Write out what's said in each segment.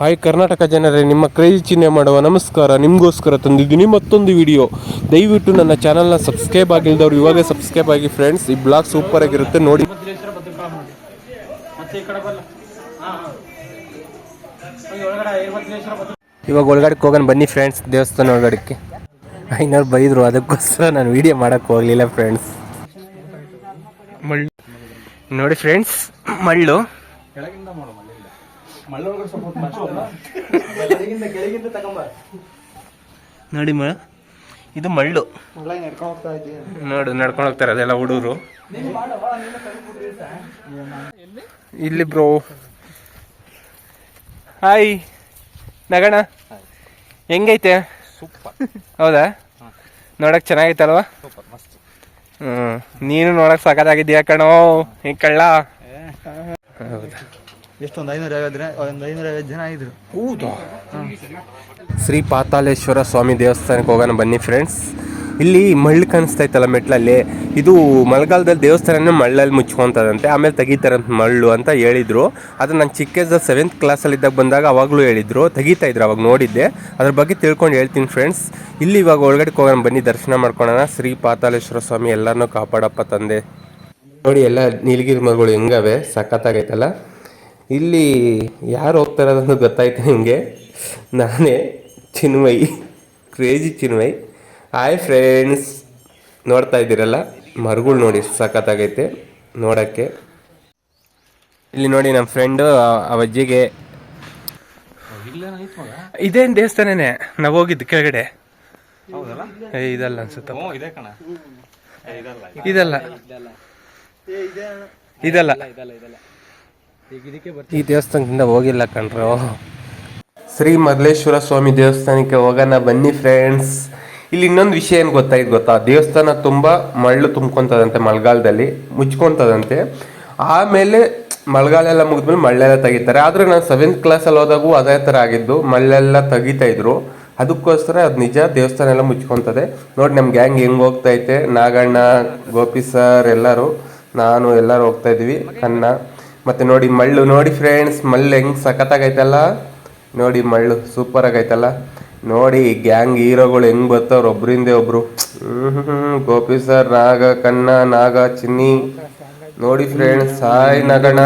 Hi Karnataka ಜನರೇ ನಿಮ್ಮ crazy ಚಿಹ್ನೆ ಮಾಡುವ ನಮಸ್ಕಾರ. ನಿಮಗೋಸ್ಕರ ತಂದಿದ್ದೀನಿ ಮತ್ತೊಂದು ವಿಡಿಯೋ. ದಯವಿಟ್ಟು ನನ್ನ ಚಾನಲ್ನ ಸಬ್ಸ್ಕ್ರೈಬ್ ಆಗಿಲ್ದವ್ರು ಇವಾಗ ಸಬ್ಸ್ಕ್ರೈಬ್ ಆಗಿ ಫ್ರೆಂಡ್ಸ್ ಈ ಬ್ಲಾಗ್ ಸೂಪರ್ ಆಗಿರುತ್ತೆ ನೋಡಿ. ಒಳಗಡೆ ಇವಾಗ ಒಳಗಡೆ ಹೋಗೋಣ ಬನ್ನಿ ಫ್ರೆಂಡ್ಸ್ ದೇವಸ್ಥಾನ ಒಳಗಡೆಗೆ ಐನವ್ರು ಬೈದರು ಅದಕ್ಕೋಸ್ಕರ ನಾನು ವಿಡಿಯೋ ಮಾಡೋಕ್ಕೆ ಹೋಗ್ಲಿಲ್ಲ ಫ್ರೆಂಡ್ಸ್ ಮಳ್ಳು. ನೋಡಿ ಫ್ರೆಂಡ್ಸ್ ಮಳ್ಳು. ಕೆಳಗಿಂದ ಮಾಡು ಮಳ್ಳಿಲ್ಲ ಮಳ್ಳೊಳಗಡೆ ಸ್ವಲ್ಪ ಕೆಳಗಿಂದ ಕೆಳಗಿಂದ ತಗೊಂಬ. ನೋಡಿ ಮ ಇದು ಮಳ್ಳು. ನೋಡು ನಡ್ಕೊಂಡು ಹೋಗ್ತಾರೆ ಅದೆಲ್ಲ ಹುಡುಗರು. ಇಲ್ಲಿ ಬ್ರೋ. ಹಾಯ್ ನಗಣ ಹೆಂಗೈತೆ? ಸೂಪರ್. ಹೌದಾ? ನೋಡಕ್ ಚೆನ್ನಾಗೈತಲ್ವಾ? ಸೂಪರ್ ಮಸ್ತ್. ಹ್ಮ್ ನೀನು ನೋಡಕ್ ಸಾಕಾಗಿದ್ಯಾ ಕಣೋ ಹಿಂಗ್ ಕಳ್ಳ? ಹೌದಾ? ಎಷ್ಟೊಂದು ಐನೂರ ಐವತ್ತು ಒಂದು ಐನೂರ ಐವತ್ತು ಜನ ಇದ್ರು. ಹೌದಾ? ಶ್ರೀ ಪಾತಾಳೇಶ್ವರ ಸ್ವಾಮಿ ದೇವಸ್ಥಾನಕ್ಕೆ ಹೋಗೋಣ ಬನ್ನಿ ಫ್ರೆಂಡ್ಸ್ ಇಲ್ಲಿ ಮಳ್ಳು ಇತ್ತಲ್ಲ ಮೆಟ್ಲಲ್ಲಿ? ಇದು ಮಳೆಗಾಲದಲ್ಲಿ ದೇವಸ್ಥಾನನೇ ಮಳ್ಳಲ್ಲಿ ಮುಚ್ಕೊತಾರಂತೆ ಆಮೇಲೆ ತೆಗಿತಾರಂತ ಮಳ್ಳು ಅಂತ ಹೇಳಿದ್ರು. ಅದು ನಾನು ಚಿಕ್ಕದ ಸೆವೆಂತ್ ಕ್ಲಾಸಲ್ಲಿದ್ದಾಗ ಬಂದಾಗ ಅವಾಗಲೂ ಹೇಳಿದ್ರು. ತೆಗಿತಾ ಇದ್ರು ಅವಾಗ ನೋಡಿದ್ದೆ. ಅದ್ರ ಬಗ್ಗೆ ತಿಳ್ಕೊಂಡು ಹೇಳ್ತೀನಿ ಫ್ರೆಂಡ್ಸ್ ಇಲ್ಲಿ ಇವಾಗ ಒಳಗಡೆ ಹೋಗೋಣ ಬನ್ನಿ ದರ್ಶನ ಮಾಡ್ಕೊಳ್ಳೋಣ ಶ್ರೀ ಪಾತಾಳೇಶ್ವರ ಸ್ವಾಮಿ ಎಲ್ಲರನ್ನೂ ಕಾಪಾಡಪ್ಪ ತಂದೆ. ನೋಡಿ ಎಲ್ಲ ನೀಲಗಿರಿ ಮರಗಳು ಹೆಂಗವೆ? ಸಖತ್ತಾಗೈತಲ್ಲ? ಇಲ್ಲಿ ಯಾರು ಹೋಗ್ತಾರದಂತ ಗೊತ್ತಾಯ್ತು ನಿಮಗೆ? ನಾನೇ Chinmayi crazy Chinmayi. Hi friends ನೋಡ್ತಾ ಇದ್ದೀರಲ್ಲ? ಮರಗಳು ನೋಡಿ ಸಖತ್ತಾಗೈತೆ ನೋಡೋಕ್ಕೆ. ಇಲ್ಲಿ ನೋಡಿ ನಮ್ಮ ಫ್ರೆಂಡು ಆ ಅಜ್ಜಿಗೆ. ಇದೇನು ದೇವಸ್ಥಾನನೇ? ನಾವು ಹೋಗಿದ್ದು ಕೆಳಗಡೆ. ಏ, ಇದಲ್ಲ ಅನ್ಸುತ್ತೆ. ಹ್ಞೂ ಇದೆ ಕಣ. ಇದಲ್ಲ ಇದಲ್ಲ. ಈ ದೇವಸ್ಥಾನದಿಂದ ಹೋಗಿಲ್ಲ ಕಣ್ರು. ಶ್ರೀ ಮದ್ಲೇಶ್ವರ ಸ್ವಾಮಿ ದೇವಸ್ಥಾನಕ್ಕೆ ಹೋಗೋಣ ಬನ್ನಿ ಫ್ರೆಂಡ್ಸ್ ಇಲ್ಲಿ ಇನ್ನೊಂದು ವಿಷಯ ಏನು ಗೊತ್ತಾಯ್ತು ಗೊತ್ತಾ? ದೇವಸ್ಥಾನ ತುಂಬ ಮಳ್ಳು ತುಂಬ್ಕೊಂತದಂತೆ ಮಳೆಗಾಲದಲ್ಲಿ, ಮುಚ್ಕೊತದಂತೆ. ಆಮೇಲೆ ಮಳೆಗಾಲ ಎಲ್ಲ ಮುಗಿದ್ಮೇಲೆ ಮಳ್ಳೆಲ್ಲ ತೆಗಿತಾರೆ. ಆದರೆ ನಾನು ಸೆವೆಂತ್ ಕ್ಲಾಸಲ್ಲಿ ಹೋದಾಗೂ ಅದೇ ಥರ ಆಗಿದ್ದು, ಮಳ್ಳೆಲ್ಲ ತೆಗಿತಾ ಇದ್ರು. ಅದಕ್ಕೋಸ್ಕರ ಅದು ನಿಜ ದೇವಸ್ಥಾನ ಎಲ್ಲ ಮುಚ್ಕೊತದೆ. ನೋಡಿ ನಮ್ಮ ಗ್ಯಾಂಗ್ ಹೆಂಗ್ ಹೋಗ್ತೈತೆ ನಾಗಣ್ಣ, ಗೋಪಿ ಸರ್ ಎಲ್ಲರೂ, ನಾನು ಎಲ್ಲರೂ ಹೋಗ್ತಾ ಇದ್ವಿ ಮತ್ತೆ ನೋಡಿ ಮಳ್ಳು, ನೋಡಿ ಫ್ರೆಂಡ್ಸ್ ಮಳ್ಳು ಹೆಂಗ್ ಸಖತ್ತಾಗೈತಲ್ಲ? ನೋಡಿ ಮಳ್ಳು ಸೂಪರ್ ಆಗೈತಲ್ಲ ನೋಡಿ ಗ್ಯಾಂಗ್ ಹೀರೋಗಳು ಹೆಂಗ್ ಬರ್ತಾವ್ರ, ಒಬ್ರಿಂದ ಒಬ್ರು. ಗೋಪಿ ಸರ್ ನಾಗ ಕಣ್ಣ, ನಾಗ, ಚಿನ್ನಿ. ನೋಡಿ ಫ್ರೆಂಡ್ಸ್ ಸಾಯಿ, ನಗಣ.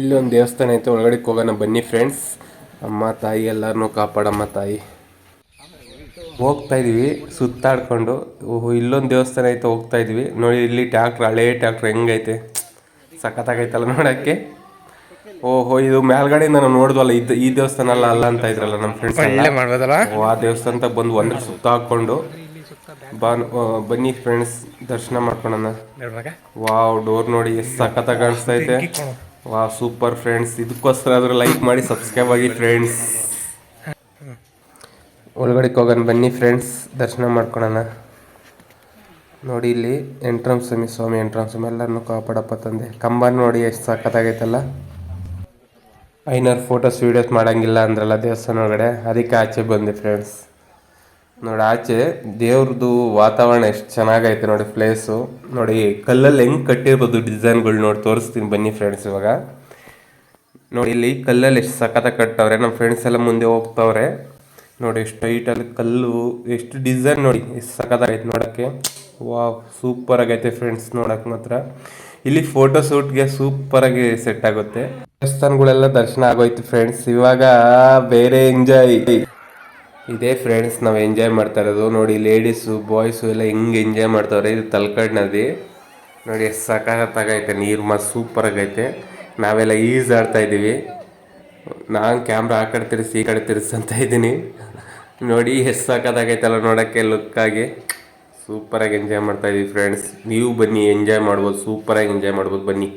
ಇಲ್ಲೊಂದು ದೇವಸ್ಥಾನ ಐತೆ ಒಳಗಡೆ ಹೋಗೋಣ ಬನ್ನಿ ಫ್ರೆಂಡ್ಸ್ ಅಮ್ಮ, ತಾಯಿ ಎಲ್ಲರನ್ನೂ ಕಾಪಾಡಮ್ಮ ತಾಯಿ. ಹೋಗ್ತಾ ಇದೀವಿ ಸುತ್ತಾಡ್ಕೊಂಡು ಇಲ್ಲೊಂದು ದೇವಸ್ಥಾನ ಐತೆ ಹೋಗ್ತಾ ಇದೀವಿ. ನೋಡಿ ಇಲ್ಲಿ ಟ್ಯಾಕ್ಟ್ರ್ ಹಳೆ ಟ್ಯಾಕ್ಟ್ರ್ ಹೆಂಗೈತೆ. ಸಖತ್ತಾಗೈತಲ್ಲ ನೋಡಕ್ಕೆ. ಓಹೋ ಇದು ಮೇಲ್ಗಡೆಯಿಂದ ನಾನು ನೋಡಿದ್ವಲ್ಲ ಇದು ಈ ದೇವಸ್ಥಾನ ಅಲ್ಲ ಅಲ್ಲ ಅಂತ ಇದ್ರಲ್ಲ ನಮ್ಮ ಫ್ರೆಂಡ್ಸ್ ಆ ದೇವಸ್ಥಾನಕ್ಕೆ ಬಂದು ಒಂದ್ರ ಸುತ್ತ ಹಾಕೊಂಡು ಬಾನ್ ಬನ್ನಿ ಫ್ರೆಂಡ್ಸ್ ದರ್ಶನ ಮಾಡ್ಕೊಳನ ವಾವ್ ಡೋರ್ ನೋಡಿ ಎಷ್ಟು ಸಖತ್ತಾಗಿ ಕಾಣಿಸ್ತೈತೆ ವಾ ಸೂಪರ್ ಫ್ರೆಂಡ್ಸ್ ಇದಕ್ಕೋಸ್ಕರ ಆದ್ರೂ ಲೈಕ್ ಮಾಡಿ ಸಬ್ಸ್ಕ್ರೈಬ್ ಆಗಿ ಫ್ರೆಂಡ್ಸ್ ಒಳಗಡೆ ಹೋಗೋಣ, ಬನ್ನಿ ಫ್ರೆಂಡ್ಸ್ ದರ್ಶನ ಮಾಡ್ಕೊಳೋಣ. ನೋಡಿ ಇಲ್ಲಿ ಎಂಟ್ರನ್ಸ್ ಸ್ವಾಮಿ ಸ್ವಾಮಿ ಎಂಟ್ರನ್ಸ್ ಸ್ವಾಮಿ ಎಲ್ಲರನ್ನೂ ಕಾಪಾಡಪ್ಪ ತಂದೆ. ಕಂಬ ನೋಡಿ ಎಷ್ಟು ಸಖತ್ತಾಗೈತಲ್ಲ ಐನೂರು ಫೋಟೋಸ್ ವೀಡಿಯೋಸ್ ಮಾಡೋಂಗಿಲ್ಲ ಅಂದ್ರಲ್ಲ ದೇವಸ್ಥಾನ ಒಳಗಡೆ. ಅದಕ್ಕೆ ಆಚೆ ಬಂದೆ ಫ್ರೆಂಡ್ಸ್ ನೋಡಿ ಆಚೆ ದೇವ್ರದ್ದು ವಾತಾವರಣ ಎಷ್ಟು ಚೆನ್ನಾಗೈತೆ ನೋಡಿ ಪ್ಲೇಸು ನೋಡಿ ಕಲ್ಲಲ್ಲಿ ಹೆಂಗೆ ಕಟ್ಟಿರ್ಬೋದು ಡಿಸೈನ್ಗಳು ನೋಡಿ ತೋರಿಸ್ತೀನಿ ಬನ್ನಿ ಫ್ರೆಂಡ್ಸ್ ಇವಾಗ. ನೋಡಿ ಇಲ್ಲಿ ಕಲ್ಲಲ್ಲಿ ಎಷ್ಟು ಸಖತ್ತಾಗಿ ಕಟ್ಟವ್ರೆ ನಮ್ಮ ಫ್ರೆಂಡ್ಸ್ ಎಲ್ಲ ಮುಂದೆ ಹೋಗ್ತಾವ್ರೆ. ನೋಡಿ ಎಷ್ಟು ಟೈಟಲ್ಲಿ ಕಲ್ಲು, ಎಷ್ಟು ಡಿಸೈನ್ ನೋಡಿ, ಎಷ್ಟು ಸಖತ್ತಾಗೈತೆ ನೋಡೋಕ್ಕೆ. ವಾವ್ ಸೂಪರ್ ಆಗೈತೆ ಫ್ರೆಂಡ್ಸ್ ನೋಡಕ್ಕೆ ಮಾತ್ರ. ಇಲ್ಲಿ ಫೋಟೋ ಶೂಟ್ಗೆ ಆಗಿ ಸೆಟ್ ಆಗುತ್ತೆ. ದೇವಸ್ಥಾನಗಳೆಲ್ಲ ದರ್ಶನ ಆಗೋಯ್ತು ಫ್ರೆಂಡ್ಸ್ ಇವಾಗ ಬೇರೆ ಎಂಜಾಯ್ ಇದೇ ಫ್ರೆಂಡ್ಸ್ ನಾವು ಎಂಜಾಯ್ ಮಾಡ್ತಾ ಇರೋದು. ನೋಡಿ ಲೇಡೀಸು ಬಾಯ್ಸು ಎಲ್ಲ ಹೆಂಗೆ ಎಂಜಾಯ್ ಮಾಡ್ತಾವ್ರೆ. ಇದು ತಲ್ಕಡ್ ನದಿ. ನೋಡಿ, ಎಷ್ಟು ಸಖತ್ತಾಗೈತೆ. ನೀರು ಮಸ್ತ್ ಸೂಪರ್ ಆಗೈತೆ. ನಾವೆಲ್ಲ ಈಜ್ ಆಡ್ತಾ ಇದ್ದೀವಿ. ನಾನು ಕ್ಯಾಮ್ರಾ ಆ ಕಡೆ ತಿರ್ಸಿ ಈ ಕಡೆ ತಿರ್ಸಂತ ಇದ್ದೀನಿ. ನೋಡಿ ಎಷ್ಟು ಸಖತ್ತಾಗೈತಲ್ಲ ನೋಡೋಕ್ಕೆ, ಲುಕ್ಕಾಗಿ. ಸೂಪರಾಗಿ ಎಂಜಾಯ್ ಮಾಡ್ತಾ ಇದೀವಿ ಫ್ರೆಂಡ್ಸ್ ನೀವು ಬನ್ನಿ ಎಂಜಾಯ್ ಮಾಡ್ಬೋದು, ಸೂಪರಾಗಿ ಎಂಜಾಯ್ ಮಾಡ್ಬೋದು, ಬನ್ನಿ.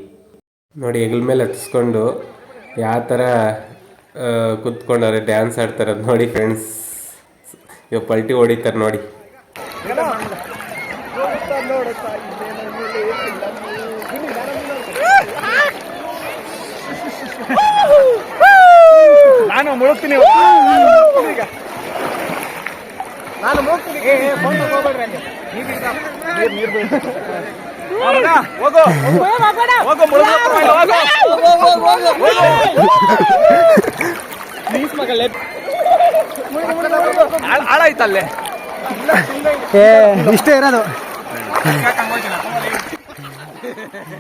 ನೋಡಿ, ಹೆಗಲ ಮೇಲೆ ಹತ್ಸ್ಕೊಂಡು ಯಾವ ಥರ ಕೂತ್ಕೊಂಡವ್ರೆ ಡ್ಯಾನ್ಸ್ ಆಡ್ತಾರೆ ಅದು ನೋಡಿ ಫ್ರೆಂಡ್ಸ್ ಇವಾಗ ಪಲ್ಟಿ ಹೊಡಿತಾರೆ ನೋಡಿ. ನಾನು ಮುಳುಗ್ತೀನಿ ನಾನು ಮುಳುಗ್ತೀನಿ ಏ ಹಾಳಾಯ್ತಲ್ಲೇ ಇಷ್ಟೇ ಇರೋದು.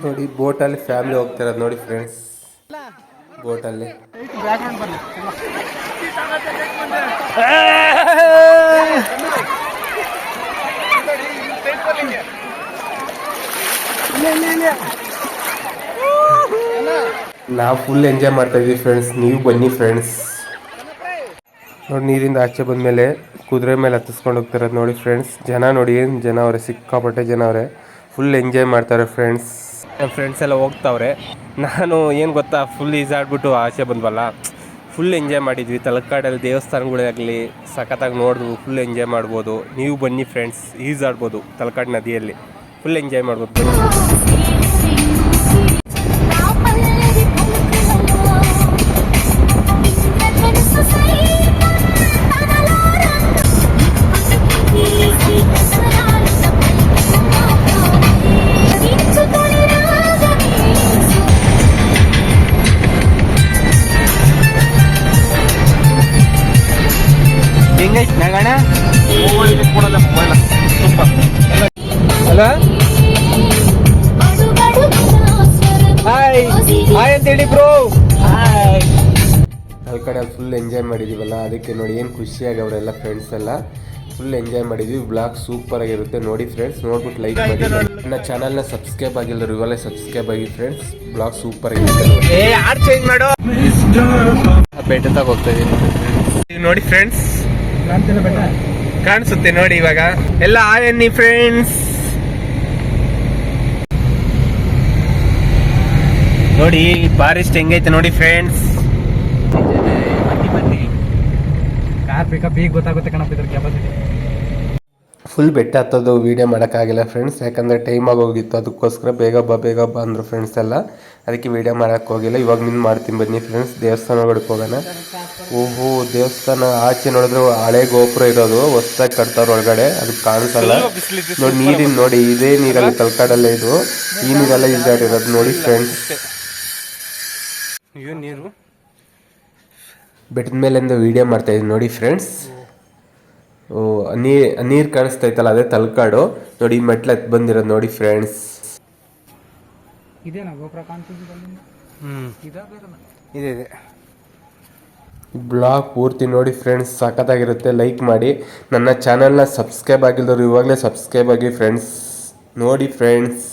ನೋಡಿ ಬೋಟಲ್ಲಿ ಫ್ಯಾಮಿಲಿ ಹೋಗ್ತಿರೋದು ನೋಡಿ ಫ್ರೆಂಡ್ಸ್. ಬೋಟಲ್ಲಿ. ನಾವು ಫುಲ್ ಎಂಜಾಯ್ ಮಾಡ್ತಾ ಇದೀವಿ ಫ್ರೆಂಡ್ಸ್ ನೀವು ಬನ್ನಿ ಫ್ರೆಂಡ್ಸ್ ನೋಡಿ, ನೀರಿಂದ ಆಚೆ ಬಂದಮೇಲೆ ಕುದುರೆ ಮೇಲೆ ಹತ್ತಿಸ್ಕೊಂಡು ಹೋಗ್ತಿರೋದು ನೋಡಿ ಫ್ರೆಂಡ್ಸ್ ಜನ ನೋಡಿ ಜನ ಅವರೇ, ಸಿಕ್ಕಾಪಟ್ಟೆ ಜನ ಅವರೇ. ಫುಲ್ ಎಂಜಾಯ್ ಮಾಡ್ತಾರೆ ಫ್ರೆಂಡ್ಸ್ ನಮ್ಮ ಫ್ರೆಂಡ್ಸ್ ಎಲ್ಲ ಹೋಗ್ತಾವ್ರೆ. ನಾನು ಏನು ಗೊತ್ತಾ ಫುಲ್ ಈಜಾಡ್ಬಿಟ್ಟು ಆಚೆ ಬಂದ್ವಲ್ಲ. ಫುಲ್ ಎಂಜಾಯ್ ಮಾಡಿದ್ವಿ. ತಲಕಾಡಲ್ಲಿ ದೇವಸ್ಥಾನಗಳಾಗಲಿ, ಸಖತ್ತಾಗಿ ನೋಡಿದ್ವು ಫುಲ್ ಎಂಜಾಯ್ ಮಾಡ್ಬೋದು. ನೀವು ಬನ್ನಿ ಫ್ರೆಂಡ್ಸ್ ಈಜಾಡ್ಬೋದು ತಲಕಾಡು ನದಿಯಲ್ಲಿ. ಫುಲ್ ಎಂಜಾಯ್ ಮಾಡ್ಬೋದು. ಅಲ್ಲ? ಹಾಯ್ ಹಾಯ್ ಅಂತೇಳಿ ಬ್ರೋ ಹಾಯ್ ಕಡೆ ಫುಲ್ ಎಂಜಾಯ್ ಮಾಡಿದೀವಲ್ಲ ಅದಕ್ಕೆ ನೋಡಿ ಏನು ಖುಷಿಯಾಗಿ ಅವರೆಲ್ಲ ಫ್ರೆಂಡ್ಸ್ ಎಲ್ಲ ಫುಲ್ ಎಂಜಾಯ್ ಮಾಡಿದ್ವಿ. ಬ್ಲಾಗ್ ಸೂಪರ್ ಆಗಿರುತ್ತೆ. ನೋಡಿ ಫ್ರೆಂಡ್ಸ್ ನೋಡ್ಬಿಟ್ಟು ಲೈಕ್ ಮಾಡಿ ನನ್ನ ಚಾನಲ್ನ ಸಬ್ಸ್ಕ್ರೈಬ್ ಆಗಿಲ್ಲ ಇವಾಗಲೇ ಸಬ್ಸ್ಕ್ರೈಬ್ ಆಗಿ ಫ್ರೆಂಡ್ಸ್ ಬ್ಲಾಗ್ ಸೂಪರ್ ಆಗಿರುತ್ತೆ ನೋಡಿ. ಏ ಆಡ್ ಚೇಂಜ್ ಮಾಡು. ಬೆಟ್ಟ ತಗ ಹೋಗ್ತಾ ಇದೀನಿ. ನೋಡಿ ಫ್ರೆಂಡ್ಸ್ ಕಾಣಿಸುತ್ತೆ ನೋಡಿ ಇವಾಗ. ಎಲ್ಲ ಹಾಯ್ ಫ್ರೆಂಡ್ಸ್ ನೋಡಿ ಫಾರೆಸ್ಟ್ ಹೆಂಗೈತೆ ನೋಡಿ ಫ್ರೆಂಡ್ಸ್ ಕಾರ್ ಪಿಕಪ್ ಈಗ ಗೊತ್ತಾಗುತ್ತೆ ಕಣಪ್ಪ ಇದ್ರ ಕೆಪಾಸಿಟಿ ಫುಲ್ ಬೆಟ್ಟ ಹತ್ತೋದು ವೀಡಿಯೋ ಮಾಡೋಕ್ಕಾಗಿಲ್ಲ ಫ್ರೆಂಡ್ಸ್ ಯಾಕಂದರೆ ಟೈಮ್ ಆಗೋಗಿತ್ತು ಅದಕ್ಕೋಸ್ಕರ ಬೇಗ ಬಾ ಬೇಗ ಬಾ ಅಂದರು ಫ್ರೆಂಡ್ಸ್ ಎಲ್ಲ. ಅದಕ್ಕೆ ವೀಡಿಯೋ ಮಾಡೋಕ್ಕೆ ಹೋಗಿಲ್ಲ. ಇವಾಗ ನಿನ್ನ ಮಾಡ್ತೀನಿ ಬನ್ನಿ ಫ್ರೆಂಡ್ಸ್ ದೇವಸ್ಥಾನ ಹೊಡ್ಕೋಗೋಣ ಹೋಗೋಣ. ಓಹೋ ದೇವಸ್ಥಾನ ಆಚೆ ನೋಡಿದ್ರೆ ಹಳೆ ಗೋಪುರ ಇರೋದು. ಹೊಸ್ದಾಗಿ ಕಟ್ತಾರ ಒಳಗಡೆ. ಅದು ಕಾಣಿಸಲ್ಲ. ನೋಡಿ ನೀರಿನ ನೋಡಿ ಇದೇ ನೀರಲ್ಲಿ ತಲಕಾಡಲ್ಲೇ ಇದು. ಈ ನೀರೆಲ್ಲ ಇರೋದು ನೋಡಿ ಫ್ರೆಂಡ್ಸ್ ನೀರು. ಬೆಟ್ಟದ ಮೇಲಿಂದ ವೀಡಿಯೋ ಮಾಡ್ತಾ ಇದ್ದೀನಿ ನೋಡಿ ಫ್ರೆಂಡ್ಸ್ ನೀ ನೀರು ಕಾಣಿಸ್ತಾ ಇತ್ತಲ್ಲ ಅದೇ ತಲಕಾಡು. ನೋಡಿ ಮೆಟ್ಲು ಎತ್ತು ಬಂದಿರೋದು ನೋಡಿ ಫ್ರೆಂಡ್ಸ್ ಇದೇನಾ ಗೋಪುರ ಇದೆ ಬ್ಲಾಗ್ ಪೂರ್ತಿ ನೋಡಿ ಫ್ರೆಂಡ್ಸ್ ಸಖತ್ತಾಗಿರುತ್ತೆ ಲೈಕ್ ಮಾಡಿ. ನನ್ನ ಚಾನಲ್ನ ಸಬ್ಸ್ಕ್ರೈಬ್ ಆಗಿಲ್ದವ್ರು ಇವಾಗಲೇ ಸಬ್ಸ್ಕ್ರೈಬ್ ಆಗಿ ಫ್ರೆಂಡ್ಸ್ ನೋಡಿ ಫ್ರೆಂಡ್ಸ್